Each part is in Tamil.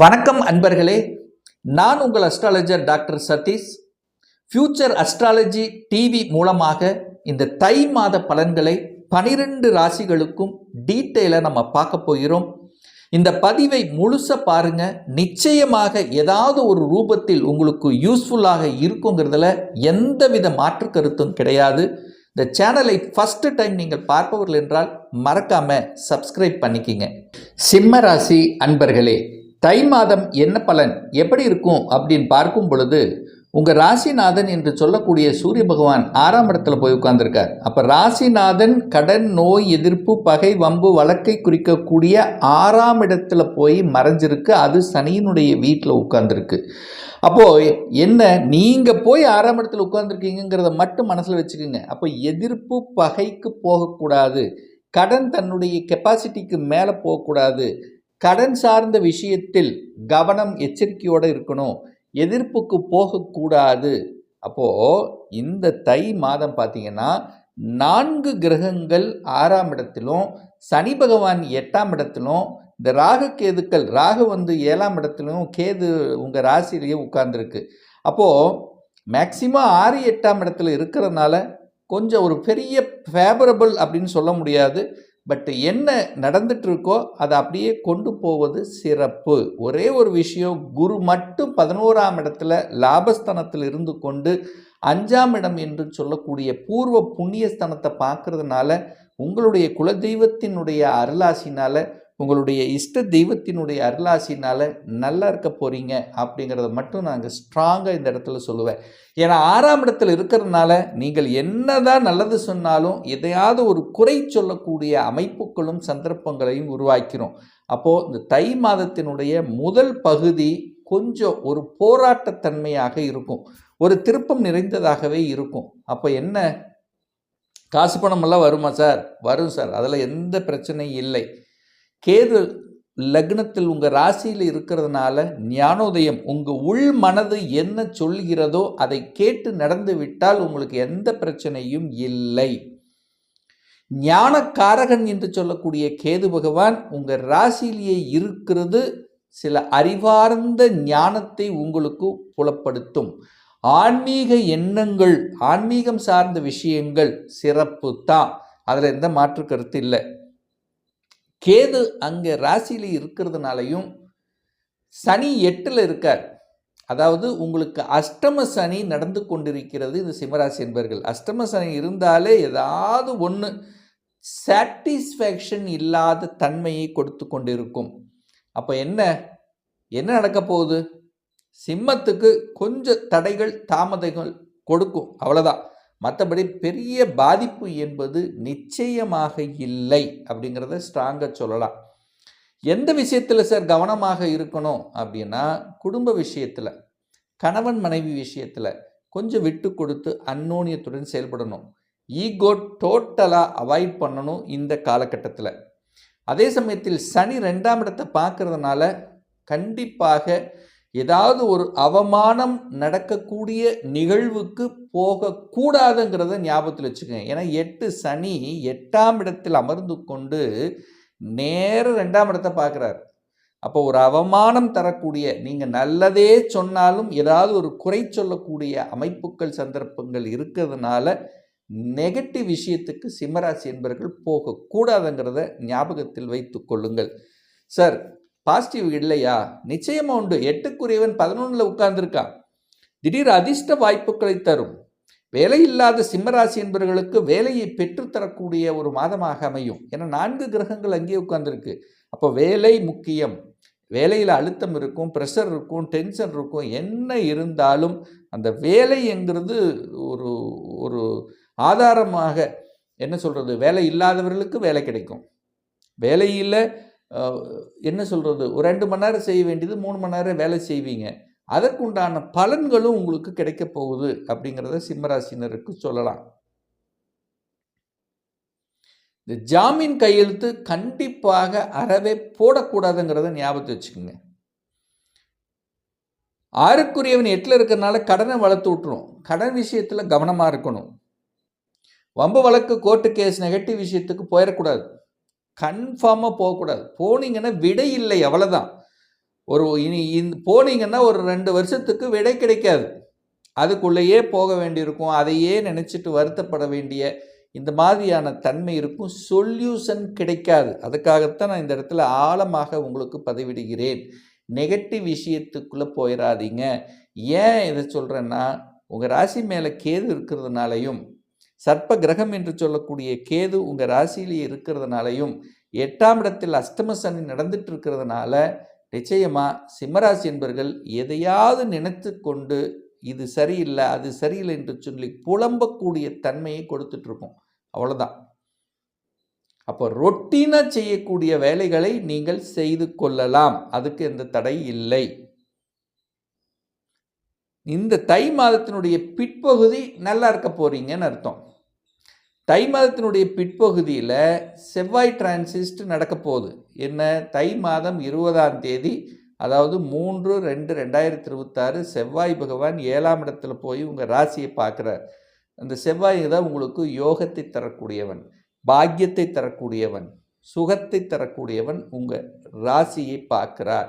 வணக்கம் அன்பர்களே நான் உங்கள் astrologer doctor Satish. Future astrology TV மூலமாக இந்த தை மாத பலன்களை பனிரெண்டு ராசிகளுக்கும் டீட்டெயிலாக நம்ம பார்க்க போகிறோம். இந்த பதிவை முழுசாக பாருங்க. நிச்சயமாக ஏதாவது ஒரு ரூபத்தில் உங்களுக்கு யூஸ்ஃபுல்லாக இருக்குங்கிறதுல எந்தவித மாற்று கருத்தும் கிடையாது. இந்த சேனலை ஃபஸ்ட்டு டைம் நீங்கள் பார்ப்பவர்கள் என்றால் மறக்காமல் சப்ஸ்கிரைப் பண்ணிக்கிங்க. சிம்ம ராசி அன்பர்களே தை மாதம் என்ன பலன்? எப்படி இருக்கும்? அப்படின்னு பார்க்கும் பொழுது உங்கள் ராசிநாதன் என்று சொல்லக்கூடிய சூரிய பகவான் ஆறாம் இடத்துல போய் உட்கார்ந்துருக்கார். அப்போ ராசிநாதன் கடன் நோய் எதிர்ப்பு பகை வம்பு வழக்கை குறிக்கக்கூடிய ஆறாம் இடத்துல போய் மறைஞ்சிருக்கு. அது சனியினுடைய வீட்டில் உட்கார்ந்துருக்கு. அப்போது என்ன நீங்கள் போய் ஆறாம் இடத்துல உட்கார்ந்துருக்கீங்கிறத மட்டும் மனசில் வச்சுக்கோங்க. அப்போ எதிர்ப்பு பகைக்கு போகக்கூடாது. கடன் தன்னுடைய கெப்பாசிட்டிக்கு மேலே போகக்கூடாது. கடன் சார்ந்த விஷயத்தில் கவனம் எச்சரிக்கையோடு இருக்கணும். எதிர்ப்புக்கு போகக்கூடாது. அப்போது இந்த தை மாதம் பார்த்தீங்கன்னா நான்கு கிரகங்கள் ஆறாம் இடத்திலும் சனி பகவான் எட்டாம் இடத்திலும் இந்த ராகு கேதுக்கள் ராகு வந்து ஏழாம் இடத்துலையும் கேது உங்கள் ராசியிலேயே உட்கார்ந்துருக்கு. அப்போது மேக்சிமம் ஆறு எட்டாம் இடத்துல இருக்கிறதுனால கொஞ்சம் ஒரு பெரிய ஃபேவரபிள் அப்படின்னு சொல்ல முடியாது. பட் என்ன நடந்துட்டுருக்கோ அதை அப்படியே கொண்டு போவது சிறப்பு. ஒரே ஒரு விஷயம் குரு மட்டும் பதினோராம் இடத்துல லாபஸ்தானத்தில் இருந்து கொண்டு அஞ்சாம் இடம் என்று சொல்லக்கூடிய பூர்வ புண்ணியஸ்தானத்தை பார்க்கறதுனால உங்களுடைய குலதெய்வத்தினுடைய அருளாசினால் உங்களுடைய இஷ்ட தெய்வத்தினுடைய அருளாசினால் நல்லா இருக்க போகிறீங்க அப்படிங்கிறத மட்டும் நாங்கள் ஸ்ட்ராங்காக இந்த இடத்துல சொல்லுவேன். ஏன்னா ஆறாம் இடத்துல இருக்கிறதுனால நீங்கள் என்னதான் நல்லது சொன்னாலும் எதையாவது ஒரு குறை சொல்லக்கூடிய அமைப்புகளும் சந்தர்ப்பங்களையும் உருவாக்கிறோம். அப்போது இந்த தை மாதத்தினுடைய முதல் பகுதி கொஞ்சம் ஒரு போராட்டத்தன்மையாக இருக்கும். ஒரு திருப்பம் நிறைந்ததாகவே இருக்கும். அப்போ என்ன? காசு பணமெல்லாம் வருமா சார்? வரும் சார். அதில் எந்த பிரச்சனையும் இல்லை. கேது லக்னத்தில் உங்கள் ராசியில் இருக்கிறதுனால ஞானோதயம் உங்கள் உள் மனது என்ன சொல்கிறதோ அதை கேட்டு நடந்து விட்டால் உங்களுக்கு எந்த பிரச்சனையும் இல்லை. ஞானக்காரகன் என்று சொல்லக்கூடிய கேது பகவான் உங்கள் ராசியிலேயே இருக்கிறது சில அறிவார்ந்த ஞானத்தை உங்களுக்கு புலப்படுத்தும். ஆன்மீக எண்ணங்கள் ஆன்மீகம் சார்ந்த விஷயங்கள் சிறப்பு தான். அதில் எந்த மாற்று கருத்து இல்லை. கேது அங்கே ராசியில் இருக்கிறதுனாலையும் சனி எட்டில் இருக்கார். அதாவது உங்களுக்கு அஷ்டம சனி நடந்து கொண்டிருக்கிறது இந்த சிம்மராசி என்பர்கள். அஷ்டம சனி இருந்தாலே ஏதாவது ஒன்று சாட்டிஸ்ஃபேக்ஷன் இல்லாத தன்மையை கொடுத்து கொண்டிருக்கும். அப்போ என்ன? என்ன நடக்க போகுது? சிம்மத்துக்கு கொஞ்சம் தடைகள் தாமதங்கள் கொடுக்கும். அவ்வளோதான் மற்றபடி பெரிய பாதிப்பு என்பது நிச்சயமாக இல்லை அப்படிங்கிறத ஸ்ட்ராங்காக சொல்லலாம். எந்த விஷயத்தில் சார் கவனமாக இருக்கணும் அப்படின்னா குடும்ப விஷயத்தில் கணவன் மனைவி விஷயத்தில் கொஞ்சம் விட்டு கொடுத்து அன்னோனியத்துடன் செயல்படணும். ஈகோ டோட்டலாக அவாய்ட் பண்ணணும் இந்த காலகட்டத்தில். அதே சமயத்தில் சனி ரெண்டாம் இடத்தை பார்க்கறதுனால கண்டிப்பாக ஏதாவது ஒரு அவமானம் நடக்கக்கூடிய நிகழ்வுக்கு போகக்கூடாதுங்கிறத ஞாபகத்தில் வச்சுக்கோங்க. ஏன்னா எட்டு சனி எட்டாம் இடத்தில் அமர்ந்து கொண்டு நேர ரெண்டாம் இடத்தை பார்க்குறாரு. அப்போ ஒரு அவமானம் தரக்கூடிய நீங்கள் நல்லதே சொன்னாலும் ஏதாவது ஒரு குறை சொல்லக்கூடிய அமைப்புகள் சந்தர்ப்பங்கள் இருக்கிறதுனால நெகட்டிவ் விஷயத்துக்கு சிம்மராசி என்பவர்கள் போகக்கூடாதுங்கிறத ஞாபகத்தில் வைத்து கொள்ளுங்கள். சார் பாசிட்டிவ் இல்லையா? நிச்சயமா உண்டு. எட்டுக்குரியவன் பதினொன்றில் உட்கார்ந்துருக்கான். திடீர் அதிர்ஷ்ட வாய்ப்புகளை தரும். வேலை இல்லாத சிம்மராசி என்பவர்களுக்கு வேலையை பெற்றுத்தரக்கூடிய ஒரு மாதமாக அமையும். ஏன்னா நான்கு கிரகங்கள் அங்கேயே உட்கார்ந்துருக்கு. அப்போ வேலை முக்கியம். வேலையில் அழுத்தம் இருக்கும் ப்ரெஷர் இருக்கும் டென்ஷன் இருக்கும். என்ன இருந்தாலும் அந்த வேலைங்கிறது ஒரு ஒரு ஆதாரமாக என்ன சொல்கிறது வேலை இல்லாதவர்களுக்கு வேலை கிடைக்கும். வேலையில் என்ன சொல்கிறது ஒரு ரெண்டு மணி நேரம் செய்ய வேண்டியது மூணு மணி நேரம் வேலை செய்வீங்க. அதற்குண்டான பலன்களும் உங்களுக்கு கிடைக்க போகுது அப்படிங்கிறத சிம்மராசினருக்கு சொல்லலாம். இந்த ஜாமீன் கையெழுத்து கண்டிப்பாக அறவே போடக்கூடாதுங்கிறத ஞாபகத்தை வச்சுக்கோங்க. ஆறுக்குரியவன் எட்டில் இருக்கிறனால கடனை வளர்த்து விட்டுரும். கடன் விஷயத்தில் கவனமாக இருக்கணும். வம்பு வழக்கு கோர்ட்டு கேஸ் நெகட்டிவ் விஷயத்துக்கு போயிடக்கூடாது. கன்ஃபார்மாக போகக்கூடாது. போனீங்கன்னா விடை இல்லை அவ்வளோதான் ஒரு இனி இந்த போனீங்கன்னா ஒரு ரெண்டு வருஷத்துக்கு விடை கிடைக்காது. அதுக்குள்ளேயே போக வேண்டியிருக்கும். அதையே நினச்சிட்டு வருத்தப்பட வேண்டிய இந்த மாதிரியான தன்மை இருக்கும். சொல்யூஷன் கிடைக்காது. அதுக்காகத்தான் நான் இந்த இடத்துல ஆழமாக உங்களுக்கு பதிவிடுகிறேன். நெகட்டிவ் விஷயத்துக்குள்ளே போயிடாதீங்க ஏன் இதை சொல்கிறேன்னா உங்கள் ராசி மேலே கேது இருக்கிறதுனாலையும் சர்ப்ப கிரகம் என்று சொல்லக்கூடிய கேது உங்கள் ராசியிலேயே இருக்கிறதுனாலையும் எட்டாம் இடத்தில் அஷ்டம சனி நடந்துட்டு இருக்கிறதுனால நிச்சயமாக சிம்மராசி என்பர்கள் எதையாவது நினைத்து கொண்டு இது சரியில்லை அது சரியில்லை என்று சொல்லி புலம்பக்கூடிய தன்மையை கொடுத்துட்ருக்கோம் அவ்வளோதான் அப்போ ரொட்டீனாக செய்யக்கூடிய வேலைகளை நீங்கள் செய்து கொள்ளலாம். அதுக்கு எந்த தடை இல்லை. இந்த தை மாதத்தினுடைய பிற்பகுதி நல்லா இருக்க போறீங்கன்னு அர்த்தம். தை மாதத்தினுடைய பிற்பகுதியில் செவ்வாய் டிரான்சிஸ்ட் நடக்க போகுது. என்ன? தை மாதம் இருபதாம் தேதி அதாவது மூன்று ரெண்டு ரெண்டாயிரத்தி இருபத்தாறு செவ்வாய் பகவான் ஏழாம் இடத்துல போய் உங்கள் ராசியை பார்க்குறார். அந்த செவ்வாய் தான் உங்களுக்கு யோகத்தை தரக்கூடியவன் பாக்கியத்தை தரக்கூடியவன் சுகத்தை தரக்கூடியவன் உங்கள் ராசியை பார்க்கிறார்.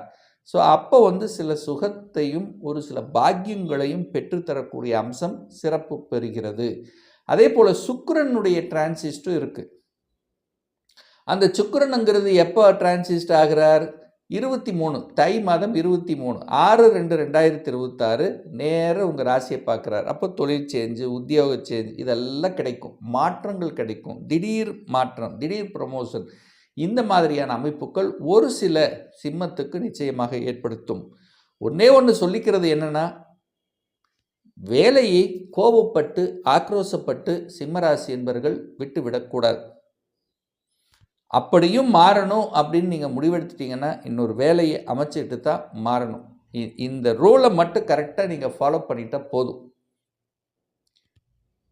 ஸோ அப்போ வந்து சில சுகத்தையும் ஒரு சில பாக்கியங்களையும் பெற்றுத்தரக்கூடிய அம்சம் சிறப்பு பெறுகிறது. அதே போல் சுக்கரனுடைய டிரான்சிஸ்டும் இருக்குது அந்த சுக்கரனுங்கிறது எப்போ டிரான்சிஸ்ட் ஆகிறார்? இருபத்தி மூணு தை மாதம் இருபத்தி மூணு ஆறு ரெண்டு ரெண்டாயிரத்தி இருபத்தாறு நேராக உங்கள் ராசியை பார்க்குறாரு. அப்போ தொழில் சேஞ்சு உத்தியோக சேஞ்ச் இதெல்லாம் கிடைக்கும். மாற்றங்கள் கிடைக்கும். திடீர் மாற்றம் திடீர் ப்ரொமோஷன் இந்த மாதிரியான அமைப்புகள் ஒரு சில சிம்மத்துக்கு நிச்சயமாக ஏற்படுத்தும். ஒன்றே ஒன்று சொல்லிக்கிறது என்னென்னா வேலையை கோபப்பட்டு ஆக்ரோசப்பட்டு சிம்மராசி என்பவர்கள் விட்டுவிடக்கூடாது அப்படியும் மாறணும் அப்படின்னு நீங்கள் முடிவெடுத்துட்டீங்கன்னா இன்னொரு வேலையை அமைச்சிட்டு தான் மாறணும். இ- இந்த ரூலை மட்டும் கரெக்டாக நீங்கள் ஃபாலோ பண்ணிட்டா போதும்.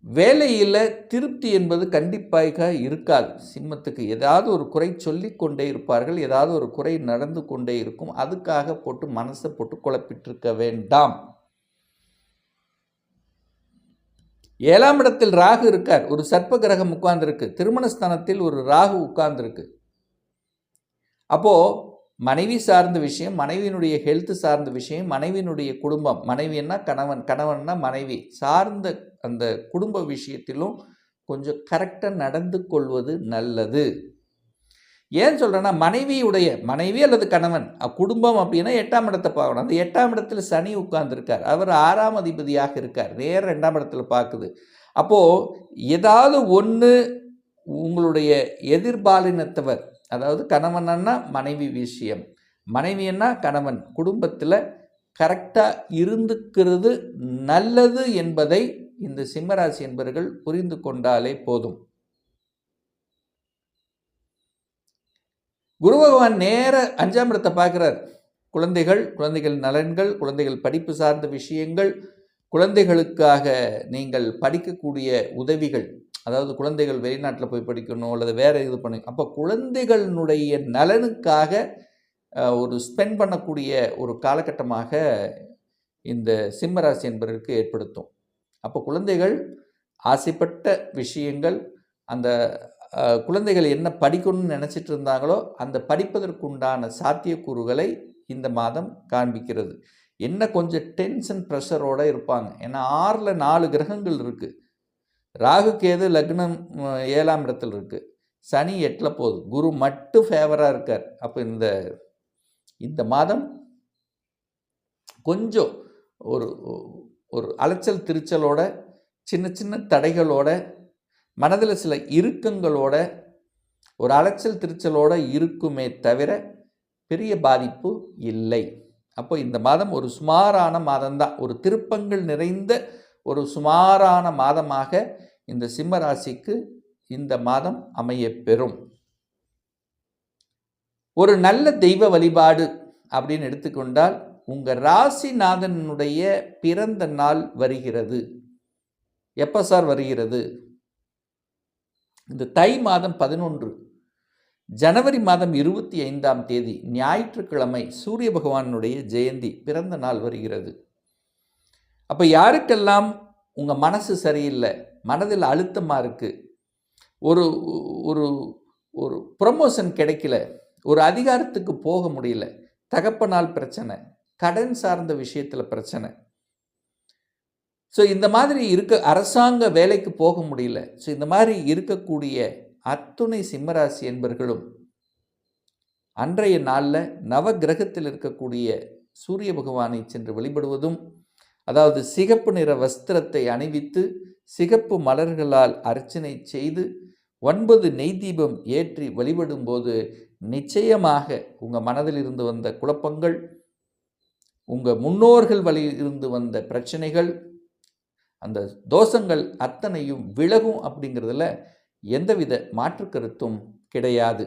வேலையில் திருப்தி என்பது கண்டிப்பாக இருக்காது. சிம்மத்துக்கு ஏதாவது ஒரு குறை சொல்லி கொண்டே இருப்பார்கள். ஏதாவது ஒரு குறை நடந்து கொண்டே இருக்கும். அதுக்காக போட்டு மனசை போட்டு குழப்பிட்டு இருக்க வேண்டாம். ஏழாம் இடத்தில் ராகு இருக்கார். ஒரு சர்ப்ப கிரகம் உட்கார்ந்துருக்கு. திருமணஸ்தானத்தில் ஒரு ராகு உட்கார்ந்துருக்கு. அப்போது மனைவி சார்ந்த விஷயம் மனைவியினுடைய ஹெல்த் சார்ந்த விஷயம் மனைவியினுடைய குடும்பம். மனைவின்னா கணவன் கணவன்னா மனைவி. சார்ந்த அந்த குடும்ப விஷயத்திலும் கொஞ்சம் கரெக்டாக நடந்து கொள்வது நல்லது. ஏன் சொல்கிறேன்னா மனைவியுடைய மனைவி அல்லது கணவன் குடும்பம் அப்படின்னா எட்டாம் இடத்தை பார்க்கணும். அந்த எட்டாம் இடத்துல சனி உட்கார்ந்துருக்கார். அவர் ஆறாம் அதிபதியாக இருக்கார். நேர் ரெண்டாம் இடத்துல பார்க்குது. அப்போது ஏதாவது ஒன்று உங்களுடைய எதிர்பாலினத்தவர் அதாவது கணவனன்னா மனைவி விஷயம். மனைவியன்னா கணவன். குடும்பத்தில் கரெக்டாக இருந்துக்கிறது நல்லது என்பதை இந்த சிம்மராசி என்பவர்கள் புரிந்து கொண்டாலே போதும். குரு பகவான் நேர அஞ்சாம் இடத்தை பார்க்குறார். குழந்தைகள் குழந்தைகள் நலன்கள் குழந்தைகள் படிப்பு சார்ந்த விஷயங்கள் குழந்தைகளுக்காக நீங்கள் படிக்கக்கூடிய உதவிகள் அதாவது குழந்தைகள் வெளிநாட்டில் போய் படிக்கணும் அல்லது வேறு இது பண்ணி அப்போ குழந்தைகளினுடைய நலனுக்காக ஒரு ஸ்பெண்ட் பண்ணக்கூடிய ஒரு காலகட்டமாக இந்த சிம்மராசி என்பதற்கு ஏற்படுத்தும். அப்போ குழந்தைகள் ஆசைப்பட்ட விஷயங்கள் அந்த குழந்தைகள் என்ன படிக்கணும்னு நினச்சிட்டு இருந்தாங்களோ அந்த படிப்பதற்குண்டான சாத்தியக்கூறுகளை இந்த மாதம் காண்பிக்கிறது. என்ன கொஞ்சம் டென்ஷன் ப்ரெஷரோடு இருப்பாங்க. ஏன்னா ஆறில் நாலு கிரகங்கள் இருக்குது ராகு கேது லக்னம் ஏழாம் இடத்துல இருக்குது சனி எட்டில் போகுது. குரு மட்டும் ஃபேவராக இருக்கார். அப்போ இந்த இந்த மாதம் கொஞ்சம் ஒரு ஒரு அலைச்சல் திருச்சலோட சின்ன சின்ன தடைகளோட மனதில் சில இறுக்கங்களோட ஒரு அலைச்சல் திருச்சலோட இருக்குமே தவிர பெரிய பாதிப்பு இல்லை. அப்போ இந்த மாதம் ஒரு சுமாரான மாதம்தான். ஒரு திருப்பங்கள் நிறைந்த ஒரு சுமாரான மாதமாக இந்த சிம்ம ராசிக்கு இந்த மாதம் அமைய பெறும் ஒரு நல்ல தெய்வ வழிபாடு அப்படின்னு எடுத்துக்கொண்டால் உங்கள் ராசிநாதனுடைய பிறந்த நாள் வருகிறது. எப்போ சார் வருகிறது? இந்த தை மாதம் பதினொன்று ஜனவரி மாதம் இருபத்தி ஐந்தாம் தேதி ஞாயிற்றுக்கிழமை சூரிய பகவானுடைய ஜெயந்தி பிறந்த நாள் வருகிறது. அப்போ யாருக்கெல்லாம் உங்கள் மனசு சரியில்லை மனதில் அழுத்தமாக இருக்குது ஒரு ஒரு ஒரு ப்ரமோஷன் கிடைக்கல ஒரு அதிகாரத்துக்கு போக முடியல தகப்பனால் பிரச்சனை கடன் சார்ந்த விஷயத்தில் பிரச்சனை ஸோ இந்த மாதிரி இருக்க அரசாங்க வேலைக்கு போக முடியல. ஸோ இந்த மாதிரி இருக்கக்கூடிய அத்துணை சிம்மராசி என்பர்களும் அன்றைய நாளில் நவ கிரகத்தில் இருக்கக்கூடிய சூரிய பகவானை சென்று வழிபடுவதும் அதாவது சிகப்பு நிற வஸ்திரத்தை அணிவித்து சிகப்பு மலர்களால் அர்ச்சனை செய்து ஒன்பது நெய் தீபம் ஏற்றி வழிபடும்போது நிச்சயமாக உங்கள் மனதில் இருந்து வந்த குழப்பங்கள் உங்கள் முன்னோர்கள் வழியில் இருந்து வந்த பிரச்சனைகள் அந்த தோஷங்கள் அத்தனையும் விலகும் அப்படிங்கிறதுல எந்தவித மாற்று கருத்தும் கிடையாது.